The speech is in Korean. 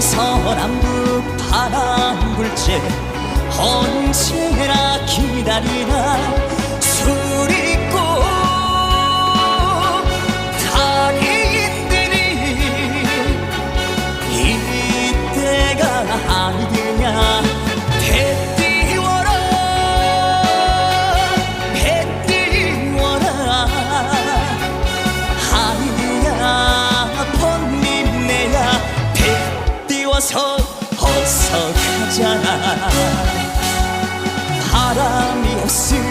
서남북 바람 불채 언제나 기다리나 배 띄워서 어서 가자 바람이 없으